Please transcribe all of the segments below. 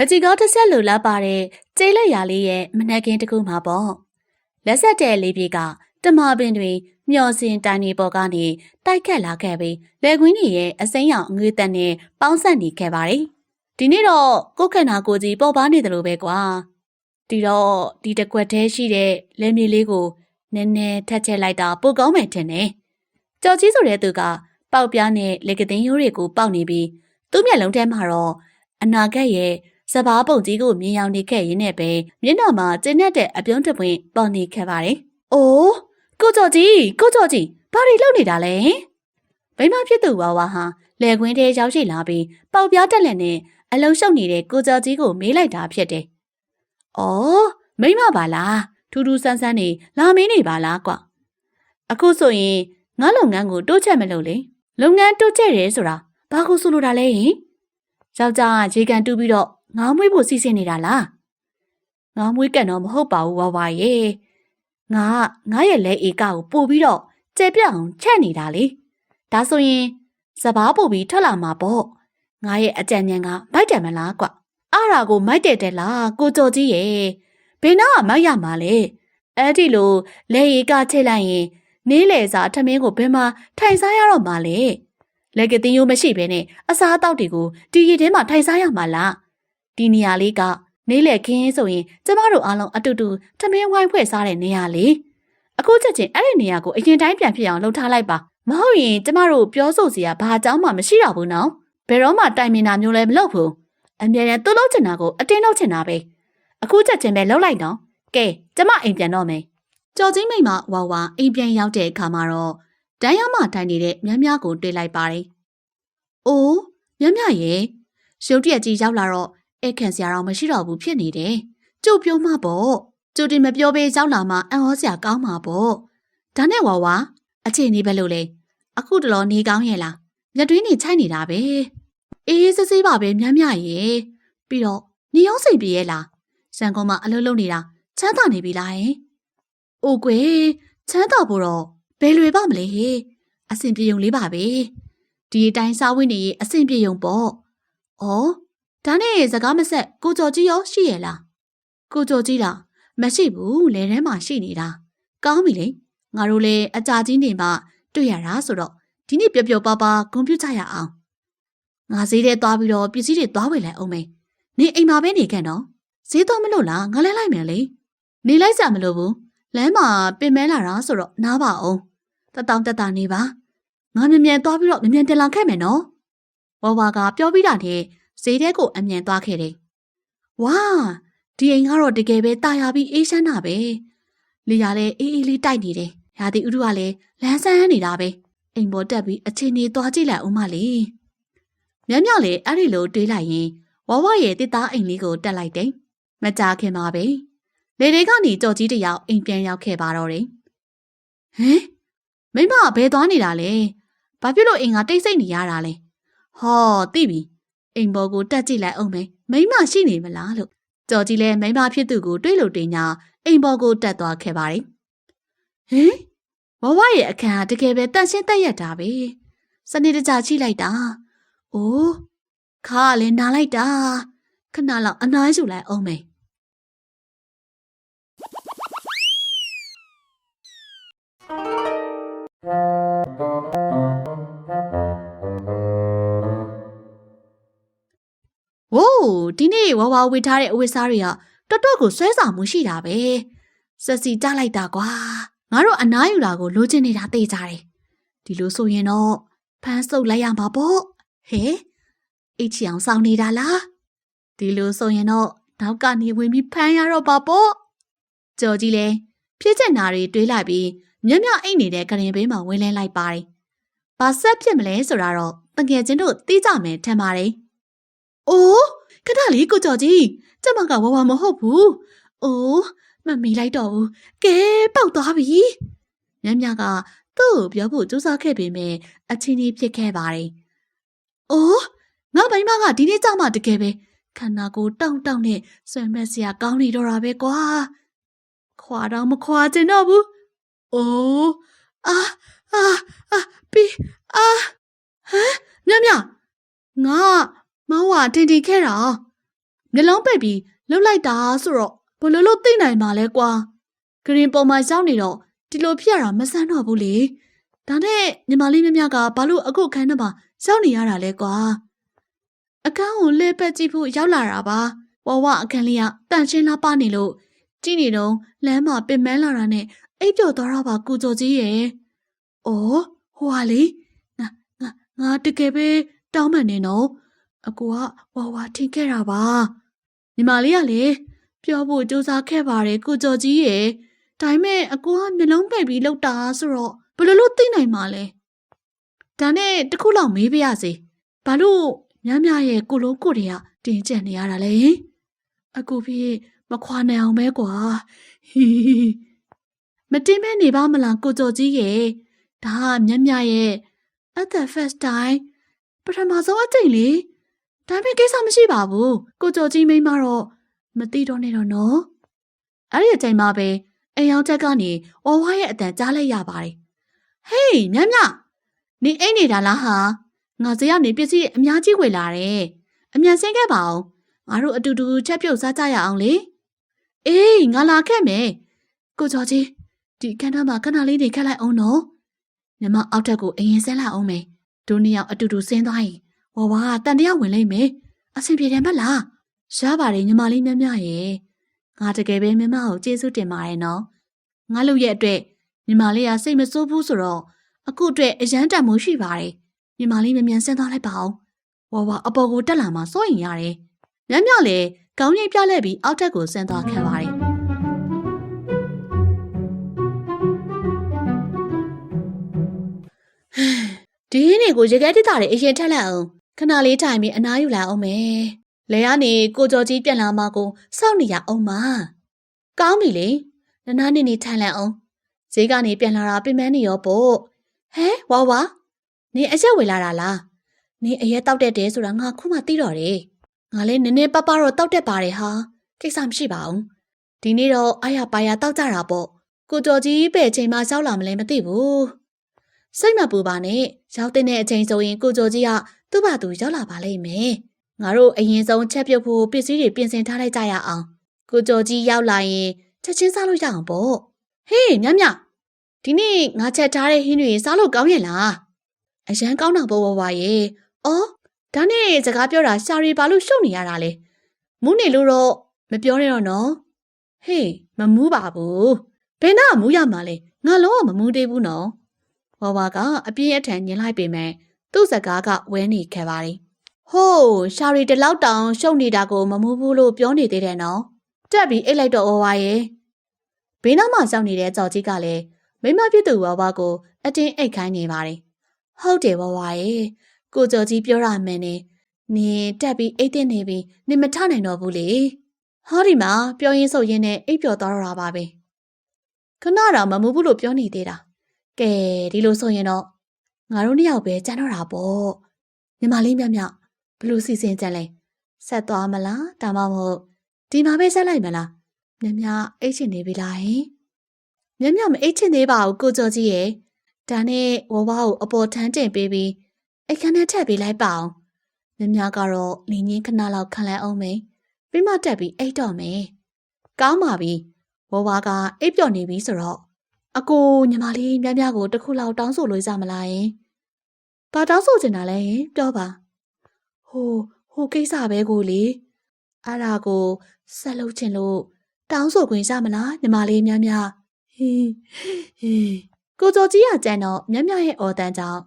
ပကြီးကောတစ်ဆက်လိုလာပါတဲ့ကျေးလက်ရာလေးရဲ့မနှက်ခင်းတစ်ခုမှာပေါ့လက်ဆက်တဲ့လေးပြေကတမပင်တွင်မျောစင်တိုင်နေပေါ်ကနေတိုက်ခတ်လာခဲ့ပြီးလေကွင်းကြီးရဲ့အစိမ်းရောင်အငွေတက်နဲ့ပေါင်းဆက်နေခဲ့ပါတယ်ဒီနေ့တော့ကိုယ်ခန္ဓာကိုယ်ကြီးပေါ်ပါနေတယ်လို့ပဲကွာဒီတော့ဒီတစ်ခွက်သေးရှိတဲ့လက်မြေလေးကိုနည်းနည်းထက်ချက်လိုက်တာပိုကောင်းမယ်ထင်တယ်ကြော်ကြီးဆိုတဲ့သူကပေါက်ပြားနဲ့လေကသိန်းရိုးတွေကိုပေါက်နေပြီးသူ့မျက်လုံးထဲမှာတော့အနာဂတ်ရဲ့ စပားပုံကြီးကိုမြင်ရောက်နေခဲ့ရင်းနဲ့ပဲမျက်နှာမှာကျဉ်းတဲ့အပြုံးတစ်ပွင့်ပေါ်နေခဲ့ပါတယ်။အိုးကိုကြော်ကြီးကိုကြော်ကြီးဘာတွေလုပ်နေတာလဲ။မိမဖြစ်သူဝါဝါဟာလေကွင်းထဲရောက်ရှိလာပြီးပေါက်ပြားတက်လက်နဲ့အလုံးရှုပ်နေတဲ့ကိုကြော်ကြီးကိုမေးလိုက်တာဖြစ်တယ်။အော်မိမပါလားထူးထူးဆန်းဆန်းနေလာမင်းနေပါလားကွ။အခုဆိုရင်ငါလုပ်ငန်းကိုတိုးချက်မလို့လေလုပ်ငန်းတိုးချက်ရဲဆိုတာဘာကိုဆိုလိုတာလဲဟင်။ယောက်ျားကရေကန်တူးပြီးတော့ ငါးမွေးဖို့စီစဉ်နေတာလားငါးမွေးကန်တော့မဟုတ်ပါဘူးဝါဝါရဲ့ငါကငါရဲ့လက်ဧကကိုပို့ပြီးတော့ကျဲပြတ်အောင်ချက်နေတာလေဒါဆိုရင်စပားပို့ပြီးထွက်လာမှာပေါ့ငါရဲ့အကြံဉာဏ်ကမိုက်တယ်မလားကွအရာကိုမိုက်တယ်တဲ့လားကိုကြော်ကြီးရဲ့ဘယ်နာကမိုက်ရမှာလဲအဲ့ဒီလိုလက်ဧကချက်လိုက်ရင်နေလေစာထမင်းကိုဘယ်မှာထိုင်စားရတော့မှာလဲလက်ကတင်းရိုးမရှိဘဲနဲ့အစားအသောက်တွေကိုဒီရီထဲမှာထိုင်စားရမှာလား ဒီနေရာလေးကနေလေခင်းဆိုရင်ကျမတို့အားလုံးအတူတူထမင်းဝိုင်းဖွဲ့စားတဲ့နေရာလေအခုချက်ချင်းအဲ့ဒီနေရာကိုအရင်တိုင်းပြန်ဖြစ်အောင်လှုပ်ထားလိုက်ပါမဟုတ်ရင်ကျမတို့ပြောဆိုစရာဘာအကြောင်းမှမရှိတော့ဘူးနော်ဘယ်တော့မှတိုင်မင်တာမျိုးလည်းမလုပ်ဘူးအမြဲတမ်းသူ့လုပ်ချင်တာကိုအတင်းလုပ်ချင်တာပဲအခုချက်ချင်းပဲလှုပ်လိုက်နော်ကဲကျမအိမ်ပြန်တော့မယ်ကြော်ချင်းမိန်မဝါဝါအိမ်ပြန်ရောက်တဲ့အခါမှာတော့တန်းရမထိုင်နေတဲ့မြမြကိုတွေ့လိုက်ပါတယ်အိုးမြမြရဲ့ရုတ်တရက်ကြီးရောက်လာတော့ အဲ့ခံစရာတော့မရှိတော့ဘူးဖြစ်နေတယ်။ကျုပ်ပြောမှပေါ့။ကျုပ်တင်မပြောပေးရောက်လာမှအံ့ဩစရာကောင်းမှာပေါ့။ဒါနဲ့ဝါဝါအခြေအနေပဲလို့လေ။အခုတလောနေကောင်းရဲ့လား။မြတ်တွင်းနေချိုက်နေတာပဲ။အေးစစ်စစ်ပါပဲမြမြရဲ့။ပြီးတော့နေအောင်စိတ်ပြေရဲ့လား။ရန်ကုန်မှာအလုပ်လုပ်နေတာချမ်းသာနေပြီလားဟင်။အိုကွယ်ချမ်းသာဖို့တော့ဘယ်လွယ်ပါမလဲဟေ့။အဆင်ပြေုံလေးပါပဲ။ဒီအတိုင်းစားဝတ်နေရေးအဆင်ပြေုံပေါ့။အော် ဒါနဲ့စကားမဆက်ကိုကျော်ကြီးရောရှိရဲ့လားကိုကျော်ကြီးလားမရှိဘူးလဲထဲမှာရှိနေတာကောင်းပြီလေငါတို့လည်းအကြာကြီးနေမှတွေ့ရတာဆိုတော့ဒီနေ့ပျော်ပျော်ပါပါဂုဏ်ပြုကြရအောင်ငါဈေးထဲသွားပြီးတော့ပစ္စည်းတွေသွားဝယ်လိုက်အောင်မယ်နေအိမ်မှာပဲနေခဲ့နော်ဈေးတော့မလို့လားငါလဲလိုက်မယ်လေနေလိုက်စရာမလိုဘူးလမ်းမှာပင်မဲလာတာဆိုတော့နားပါအောင်တတောင်တတနေပါငါမြန်မြန်သွားပြီးတော့မြန်မြန်တင်လာခဲ့မယ်နော်ဝဝါကပြောပြီးတာနဲ့ ဈေးထဲကိုအမြန်သွားခဲ့တယ်။ဝါဒီအိမ်ကတော့တကယ်ပဲတာယာပြီးအေးချမ်းတာပဲ။လေယာလည်းအေးအေးလေးတိုက်နေတယ်။ရာသီဥတုကလည်းလန်းဆန်းနေတာပဲ။အိမ်ပေါ်တက်ပြီးအချိန်ကြီးသွားကြည့်လိုက်ဦးမလေး။မြမြလည်းအဲ့ဒီလိုတွေးလိုက်ရင်ဝဝရဲ့တစ်သားအိမ်လေးကိုတက်လိုက်တယ်။မကြခင်ပါပဲ။လေတွေကနေကြော်ကြီးတယောက်အိမ်ပြန်ရောက်ခဲ့ပါတော့တယ်။ဟမ်မိမဘယ်သွားနေတာလဲ။ဘာဖြစ်လို့အိမ်ကတိတ်ဆိတ်နေရတာလဲ။ဟောသိပြီ။ အိမ်ပေါ်ကိုတက်ကြည့်လိုက်အောင်မယ်မိမရှိနေမလားလို့ကြော်ကြီးလဲမိမဖြစ်သူကိုတွေးလို့တင်ညာအိမ်ပေါ်ကိုတက်သွားခဲ့ပါတယ်ဟင်ဝဝရဲ့အခန်းဟာတကယ်ပဲတန့်ရှင်းတက်ရက်တာပဲစနေတကြချိလိုက်တာအိုးခါလည်းနားလိုက်တာခဏလောက်အနားယူလိုက်အောင်မ ယ်ဝိုးဒီနေ့ဝါဝါဝေထားတဲ့အဝတ်စားတွေကတော်တော်ကိုဆွဲဆောင်မှုရှိတာပဲဆက်စီကြလိုက်တာကွာငါတို့အနားယူတာကိုလိုချင်နေတာသိကြတယ်ဒီလိုဆိုရင်တော့ဖမ်းဆုပ်လိုက်ရမှာပေါ့ဟဲအိတ်ချီအောင်စောင်းနေတာလားဒီလိုဆိုရင်တော့နောက်ကနေဝင်ပြီးဖမ်းရတော့ပါပေါ့ကြော်ကြီးလဲဖြစ်ချက်နာတွေတွေးလိုက်ပြီးမြက်မြအိတ်နေတဲ့ကရင်ဘေးမှာဝင်လဲလိုက်ပါတယ်ဘာဆက်ဖြစ်မလဲဆိုတာတော့တကယ်ချင်းတို့သိကြမယ်ထင်ပါတယ်။အိုး ခဏလေးကိုကြော်ကြီးကျမကဝဝမဟုတ်ဘူး။အိုးမမီလိုက်တော့ဘူး။ကဲပေါက်သွားပြီ။မြမြကသူ့ကိုပြောဖို့ကြိုးစားခဲ့ပေမဲ့အချင်းကြီးဖြစ်ခဲ့ပါတယ်။အိုးငါဘိုင်းမကဒီနေ့ကြမှာတကယ်ပဲခန္ဓာကိုယ်တောင့်တောင့်နဲ့ဆွဲမဲ့စရာကောင်းနေတော့တာပဲကွာ။ခွာတော့မခွာချင်တော့ဘူး။အိုးအာအာအာပီအာဟမ်မြမြငါ မောင်ဝတင်တင်ခဲ့တာမျက်လုံးပိတ်ပြီးလှုပ်လိုက်တာဆိုတော့ဘယ်လိုလုပ်သိနိုင်မှာလဲကွာဂရင်ပေါ်မှာရောက်နေတော့ဒီလိုဖြစ်ရတာမဆန်းတော့ဘူးလေဒါနဲ့ညီမလေးမြမြကဘာလို့အခုအခန်းထဲမှာရောက်နေရတာလဲကွာအခန်းကိုလဲပက်ကြည့်ဖို့ရောက်လာတာပါဝဝအခန်းလေးကတန့်ရှင်းလာပါနေလို့ကြည့်နေတော့လမ်းမှာပင်မလာတာနဲ့အိပ်ပျော်သွားတာပါကုကျော်ကြီးရဲ့။အော်ဟိုဟာလေငါငါငါတကယ်ပဲတောင်းပန်နေနော် အကူကဝါဝါထင်ခဲ့တာပါညီမလေးကလေပြောဖို့စူးစမ်းခဲ့ပါတယ်ကိုကျော်ကြီးရဲ့ဒါပေမဲ့အကူကမျက်လုံးပိတ်ပြီးလောက်တာဆိုတော့ဘယ်လိုလုပ်သိနိုင်မှာလဲဒါနဲ့တခုလောက်မေးပြရစီဘာလို့မြမရဲ့ကိုလုံးကိုတွေကတင်ကျက်နေရတာလဲအကူဖြစ်မခွာနိုင်အောင်ပဲကွာဟီဟီမတင်မဲနေပါမလားကိုကျော်ကြီးရဲ့ဒါကမြမရဲ့ at the first time ပထမဆုံးအကြိမ်လေ ဒါပေမဲ့ကိစ္စမရှိပါဘူးကိုကျော်ကြီးမိန်းမတော့မသိတော့နဲ့တော့နော်အဲ့ဒီအချိန်မှာပဲအိမ်အောင်ချက်ကနေအော်ဝါရဲ့အတန်ကြားလိုက်ရပါတယ်ဟေးမြတ်မြနေအိမ်နေတာလားဟာငါစရောက်နေပစ္စည်းအများကြီးဝယ်လာတယ်အမြန်ဆင်းခဲ့ပါအောင်ငါတို့အတူတူချက်ပြုတ်စားကြရအောင်လေအေးငါလာခဲ့မယ်ကိုကျော်ကြီးဒီခန်းသားမှာခဏလေးနေခက်လိုက်အောင်နော်မြမအောက်ထက်ကိုအရင်ဆင်းလိုက်အောင်မယ်ဒုနှစ်ယောက်အတူတူဆင်းသွားရင် ဝဝကတန်တရားဝင်လိမ့်မယ်အဆင်ပြေတယ်မလားရပါတယ်ညီမလေးမြတ်မြရဲ့ငါတကယ်ပဲမြမကိုကျေးဇူးတင်ပါတယ်နော်ငါလို့ရဲ့အတွက်ညီမလေးကစိတ်မဆိုးဘူးဆိုတော့အခုအတွက်အရန်တန်မိုးရှိပါတယ်ညီမလေးမြန်မြန်ဆင်းသွားလိုက်ပါအောင်ဝဝအပေါ်ကိုတက်လာမှစိုးရင်ရတယ်မြတ်မြလည်းကောင်းရိပ်ပြလဲပြီးအောက်ထက်ကိုဆင်းသွားခဲ့ပါတယ်ဒီနေ့ကိုရေခဲတိတာတွေအရင်ထက်လိုက်အောင် ခဏလေးထိုင်ပြီးအနားယူလာအောင်မယ်။လဲကနေကိုကျော်ကြီးပြန်လာမှကိုစောင့်နေရအောင်မ။ကောင်းပြီလေ။နနာနေနေထိုင်လိုက်အောင်။ဈေးကနေပြန်လာတာပြင်မနေရောပေါ့။ဟဲဝါဝါနေအရက်ဝယ်လာတာလား။နေအရက်တောက်တက်တယ်ဆိုတာငါခုမှသိတော့တယ်။ငါလည်းနည်းနည်းပပတော့တောက်တက်ပါတယ်ဟာ။ကိစ္စမရှိပါဘူး။ဒီနေ့တော့အာရပါရတောက်ကြတာပေါ့။ကိုကျော်ကြီးပဲအချိန်မှရောက်လာမလဲမသိဘူး။ စိတ်မပူပါနဲ့ရောက်တဲ့အချိန်ဆိုရင်ကိုကျော်ကြီးကသူ့ဘာသူရောက်လာပါလိမ့်မယ်ငါတို့အရင်ဆုံးချက်ပြုတ်ဖို့ပစ္စည်းတွေပြင်ဆင်ထားလိုက်ကြရအောင်ကိုကျော်ကြီးရောက်လာရင်ချက်ချင်းစားလို့ရအောင်ပေါ့ဟေးမြမြဒီနေ့ငါချက်ထားတဲ့ဟင်းတွေစားလို့ကောင်းရဲ့လားအရန်ကောင်းတာပေါ့ဘဝရဲ့အော်ဒါနဲ့စကားပြောတာရှာရီပါလို့ရှုပ်နေရတာလေမူးနေလို့တော့မပြောနဲ့တော့နော်ဟေးမမူးပါဘူးဘယ်နာမူးရမှာလဲငါလုံးဝမမူးသေးဘူးနော် ဘဝကအပြင်းအထန်ညင်လိုက်ပေမဲ့သူ့စကားကဝဲနေခဲ့ပါတယ်။ဟိုးရှာရီတလောက်တောင်ရှုပ်နေတာကိုမမူးဘူးလို့ပြောနေသေးတယ်နော်။တက်ပြီးအိတ်လိုက်တော့ဝါရဲ့။ဘေးနားမှာစောင့်နေတဲ့ကြော်ကြီးကလည်းမိမဖြစ်သူဝါဝါကိုအတင်းအိတ်ခိုင်းနေပါတယ်။ဟုတ်တယ်ဝါဝါရဲ့။ကိုကြော်ကြီးပြောရမှန်းနေ။နင်တက်ပြီးအိတ်တင်နေပြီနင်မထနိုင်တော့ဘူးလေ။ဟောဒီမှာပြောရင်းဆိုရင်းနဲ့အိတ်ပျော်သွားတော့တာပါပဲ။ခဏတော့မမူးဘူးလို့ပြောနေသေးတာ။ ကဲဒီလိုဆိုရင်တော့ငါတို့နှစ်ယောက်ပဲကြမ်းတော့တာပေါ့ညီမလေးမြမြဘလို့စီစဉ်ကြလဲဆက်သွားမလားဒါမှမဟုတ်ဒီမှာပဲဆက်လိုက်မလားမြမြအိတ်ချင်နေပြီလားဟင်မြမြမအိတ်ချင်သေးပါဘူးကိုကျော်ကြီးရဲ့ဒါနဲ့ဝဝကိုအပေါ်ထမ်းတင်ပေးပြီးအိတ်ခမ်းနဲ့ထည့်ပေးလိုက်ပါအောင်မြမြကတော့လင်းချင်းခဏလောက်ခံလိုက်အောင်မယ်ပြီးမှတက်ပြီးအိတ်တော့မယ်ကောင်းပါပြီဝဝကအိတ်ပျော်နေပြီဆိုတော့ အကိုညီမလေးမြမြကိုတခုလောက်တောင်းဆိုလို့ရမလားယင်။ဘာတောင်းဆိုချင်တာလဲယင်ပြောပါ။ဟိုဟိုကိစ္စပဲကိုလေ။အဲ့ဒါကိုဆက်လုပ်ချင်လို့တောင်းဆိုခွင့်ရမလားညီမလေးမြမြ။ဟင်းဟင်းကိုကျော်ကြီးကကြံတော့မြမြရဲ့အော်တန်ကြောင့်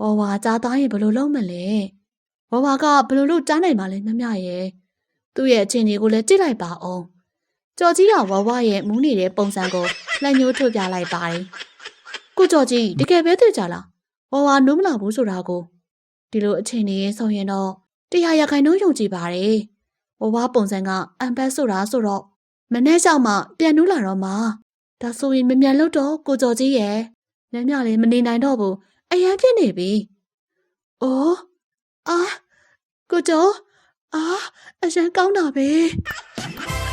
ဝဝကြားသားရင်ဘယ်လိုလုပ်မလဲ။ဝဝကဘယ်လိုလုပ်ကြားနိုင်မှာလဲမြမြရဲ့။သူ့ရဲ့အခြေအနေကိုလည်းကြည့်လိုက်ပါအောင်။ ကြော်ကြီးကဝဝရဲ့မူးနေတဲ့ပုံစံကိုလက်ညှိုးထုတ်ပြလိုက်ပါတယ်။ကိုကြော်ကြီးတကယ်ပဲသိကြလား။ဝဝနိုးမလာဘူးဆိုတာကိုဒီလိုအချိန်နေရင်ဆိုရင်တော့တရားရခိုင်နှုန်းယုံကြည်ပါတယ်။ဝဝပုံစံကအမ်ဘတ်ဆိုတာဆိုတော့မနေ့ကမှပြန်နိုးလာတော့မှဒါဆိုရင်မမြန်လို့တော့ကိုကြော်ကြီးရဲ့ညညလေးမနေနိုင်တော့ဘူးအရန်ဖြစ်နေပြီ။အိုးအာကိုကျော်အာအရန်ကောင်းတာပဲ။